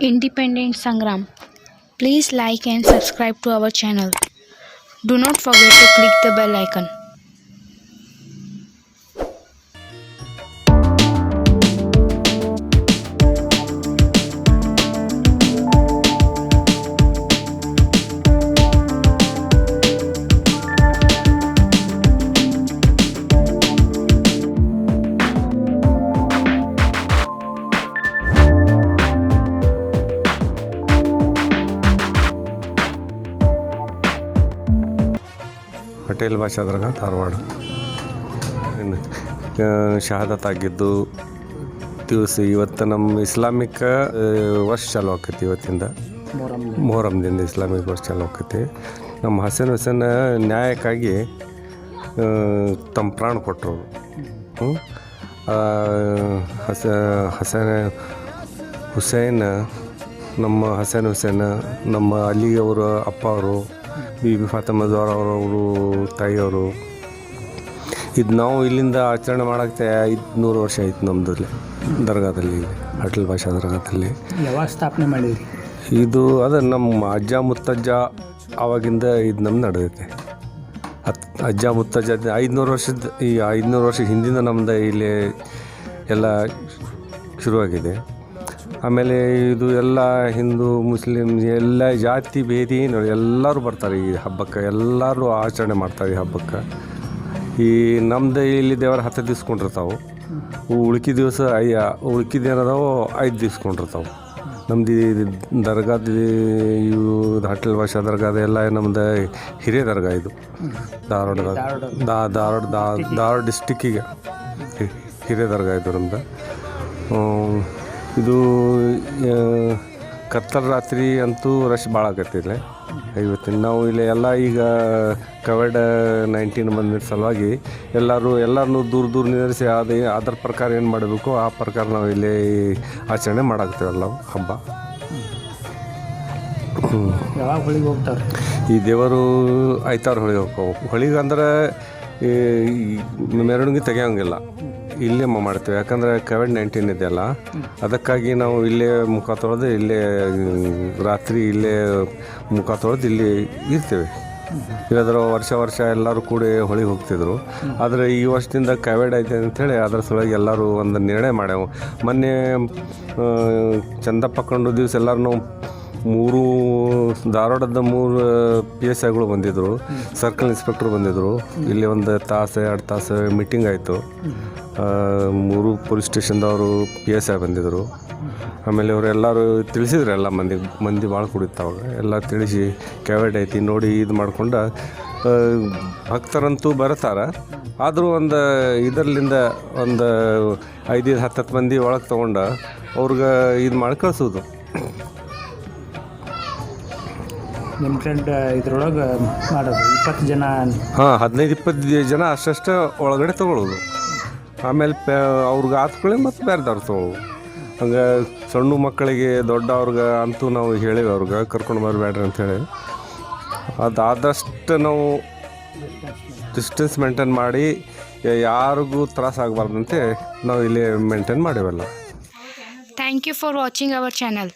Independent Sangram. Please like and subscribe to our channel. Do not forget to click the bell icon. Patel ಭಾಷಾದ್ರಾಗ Dharwad. ಶಹಾದತ್ ಆಗಿದ್ದು ದಿವಸ ಇವತ್ತು ನಮ್ಮ Islamic ವರ್ಷ ಚಾಲು ಆಕೈತಿ ಇವತ್ತಿಂದ. ಮೊಹರಂದಿಂದ ಇಸ್ಲಾಮಿಕ್ ವರ್ಷ ಚಾಲು ಆಕೈತಿ. ನಮ್ಮ ಹಸನ್ ಹುಸೇನ್ ನ್ಯಾಯಕ್ಕಾಗಿ ತಮ್ಮ ಪ್ರಾಣ ಕೊಟ್ಟರು. ಹಸ, ಹಸನ್ ಹುಸೇನ್, ನಮ್ಮ ಹಸನ್ ಹುಸೇನ್, ನಮ್ಮ ಅಲಿ ಅವರ ಅಪ್ಪ ಅವರು ಬಿ ಬಿ ಫಾತಮದವ್ರ ಅವರು ತಾಯಿಯವರು. ಇದು ನಾವು ಇಲ್ಲಿಂದ ಆಚರಣೆ ಮಾಡೋಕ್ಕೆ ಐದುನೂರು ವರ್ಷ ಆಯ್ತು ನಮ್ಮದಲ್ಲಿ ದರ್ಗಾದಲ್ಲಿ ಅಟಲ್ ಭಾಷಾ ದರ್ಗಾದಲ್ಲಿ. ಯಾವಾಗ ಸ್ಥಾಪನೆ ಮಾಡಿದ್ರಿ? ಇದು ಅದೇ ನಮ್ಮ ಅಜ್ಜ ಮುತ್ತಜ್ಜ ಆವಾಗಿಂದ ಇದು ನಮ್ಮ ನಡೆದೈತೆ ಹತ್ ಅಜ್ಜ ಮುತ್ತಜ್ಜ ಐದುನೂರು ವರ್ಷದ ಈ ಐದುನೂರು ವರ್ಷ ಹಿಂದಿನ ನಮ್ಮದು ಇಲ್ಲಿ ಎಲ್ಲ ಶುರುವಾಗಿದೆ. ಆಮೇಲೆ ಇದು ಎಲ್ಲ ಹಿಂದೂ ಮುಸ್ಲಿಮ್ ಎಲ್ಲ ಜಾತಿ ಭೇದಿ ನೋಡಿ ಎಲ್ಲರೂ ಬರ್ತಾರೆ ಈ ಹಬ್ಬಕ್ಕೆ. ಎಲ್ಲರೂ ಆಚರಣೆ ಮಾಡ್ತಾರೆ ಈ ಹಬ್ಬಕ್ಕೆ. ಈ ನಮ್ಮದು ಇಲ್ಲಿ ದೇವರ ಹತ್ತು ದಿವ್ಸ ಕೊಂಡಿರ್ತಾವೆ ಉಳ್ಕಿ ದಿವಸ ಐ ಉಳ್ಕಿದ ಏನದಾವೋ ಐದು ದಿವ್ಸ ಕೊಂಡಿರ್ತಾವೆ ನಮ್ದು ಈ ದರ್ಗಾದ ಇವು ಹಟಲ್ ಭಾಷಾ ದರ್ಗಾದ ಎಲ್ಲ ನಮ್ಮದು ಹಿರಿಯ ದರ್ಗಾ ಇದು. ಧಾರವಾಡದ ದಾ ಧಾರವಾಡ ಧಾರವಾಡ ಡಿಸ್ಟಿಕ್ಕಿಗೆ ಹಿರಿಯ ದರ್ಗಾ ಇದು ಹ್ಮ್, ಇದು ಕತ್ತಲ ರಾತ್ರಿ ಅಂತೂ ರಶ್ ಭಾಳ ಆಗತ್ತೆ ಇಲ್ಲಿ. ಇವತ್ತಿನ ನಾವು ಇಲ್ಲಿ ಎಲ್ಲ ಈಗ ಕೋವಿಡ್ ನೈನ್ಟೀನ್ ಬಂದಿದ್ದ ಸಲುವಾಗಿ ಎಲ್ಲರೂ ಎಲ್ಲರನ್ನೂ ದೂರ ದೂರ ನಿಲ್ಲಿಸಿ ಅದೇ ಅದರ ಪ್ರಕಾರ ಏನು ಮಾಡಬೇಕು ಆ ಪ್ರಕಾರ ನಾವು ಇಲ್ಲಿ ಆಚರಣೆ ಮಾಡಾಕ್ತೀವಲ್ಲ ನಾವು ಹಬ್ಬ. ಯಾವಾಗ ಹೊಳಿಗೆ ಹೋಗ್ತಾರೆ? ಈ ದೇವರು ಐತಾರು ಹೊಳಿಗೆ ಹೋಗ್ಬೇಕು ಹೊಳಿಗೆ ಅಂದ್ರೆ ಈ ಮೆರವಣಿಗೆ ತೆಗಿಯೋಂಗಿಲ್ಲ. ಇಲ್ಲೇ ಮಾಡ್ತೇವೆ. ಯಾಕಂದರೆ ಕೋವಿಡ್ ನೈನ್ಟೀನ್ ಇದೆಯಲ್ಲ ಅದಕ್ಕಾಗಿ ನಾವು ಇಲ್ಲೇ ಮುಖ ತೊಳೆದು ಇಲ್ಲೇ ರಾತ್ರಿ ಇಲ್ಲೇ ಮುಖ ತೊಳೆದು ಇಲ್ಲಿ ಇರ್ತೇವೆ. ಇಲ್ಲದ್ರ ವರ್ಷ ವರ್ಷ ಎಲ್ಲರೂ ಕೂಡಿ ಹೊಳಿಗೆ ಹೋಗ್ತಿದ್ರು. ಆದರೆ ಈ ವರ್ಷದಿಂದ ಕೋವಿಡ್ ಐತೆ ಅಂಥೇಳಿ ಅದರ ಸಲುವಾಗಿ ಎಲ್ಲರೂ ಒಂದು ನಿರ್ಣಯ ಮಾಡ್ಯಾವು. ಮೊನ್ನೆ ಚಂದ ಚಂದಪ್ಪ ಕಂಡು ದಿವಸ ಎಲ್ಲರೂ ಮೂರು ಧಾರವಾಡದ ಮೂರು ಪಿ ಎಸ್ ಐಗಳು ಬಂದಿದ್ದರು ಸರ್ಕಲ್ ಇನ್ಸ್ಪೆಕ್ಟರ್ ಬಂದಿದ್ದರು ಇಲ್ಲಿ ಒಂದು ತಾಸು, ಎರಡು ತಾಸು ಮೀಟಿಂಗ್ ಆಯಿತು. ಮೂರು ಪೊಲೀಸ್ ಸ್ಟೇಷನ್ದವರು ಪಿ ಎಸ್ ಐ ಬಂದಿದ್ದರು ಆಮೇಲೆ ಅವರು ಎಲ್ಲರೂ ತಿಳಿಸಿದ್ರು ಎಲ್ಲ ಮಂದಿ ಮಂದಿ ಭಾಳ ಕುಡಿತಾವಾಗ ಎಲ್ಲ ತಿಳಿಸಿ ಕ್ಯಾವೆಟ್ ಐತಿ, ನೋಡಿ ಇದು ಮಾಡ್ಕೊಂಡು ಭಕ್ತರಂತೂ ಬರ್ತಾರೆ. ಆದರೂ ಒಂದು ಇದರಲ್ಲಿಂದ ಒಂದು ಐದೈದು ಹತ್ತತ್ತು ಮಂದಿ ಒಳಗೆ ತೊಗೊಂಡು ಅವ್ರಿಗೆ ಇದು ಮಾಡಿ ಕಳ್ಸೋದು. ನಿಮ್ಮ ಫ್ರೆಂಡ್ ಇದ್ರೊಳಗೆ ಮಾಡೋದು ಇಪ್ಪತ್ತು ಜನ ಹಾಂ ಹದಿನೈದು ಇಪ್ಪತ್ತು ಜನ ಅಷ್ಟಷ್ಟು ಒಳಗಡೆ ತೊಗೊಳ್ಳೋದು. ಆಮೇಲೆ ಪೆ ಅವ್ರಿಗೆ ಆತ್ಕೊಳ್ಳಿ ಮತ್ತು ಬೇರೆದವ್ರು ತೊಗೊಳ್ಳೋದು. ಹಂಗೆ ಸಣ್ಣ ಮಕ್ಕಳಿಗೆ ದೊಡ್ಡವ್ರಿಗೆ ಅಂತೂ ನಾವು ಹೇಳಿವಿ ಅವ್ರಿಗೆ ಕರ್ಕೊಂಡು ಬರಬೇಡ್ರಿ ಅಂಥೇಳಿ ಅದಾದಷ್ಟು ನಾವು ಡಿಸ್ಟೆನ್ಸ್ ಮೇಂಟೈನ್ ಮಾಡಿ ಯಾರಿಗೂ ತ್ರಾಸ ಆಗಬಾರ್ದಂತೆ ನಾವು ಇಲ್ಲಿ maintain ಮಾಡಿವಲ್ಲ. Thank you for watching our channel.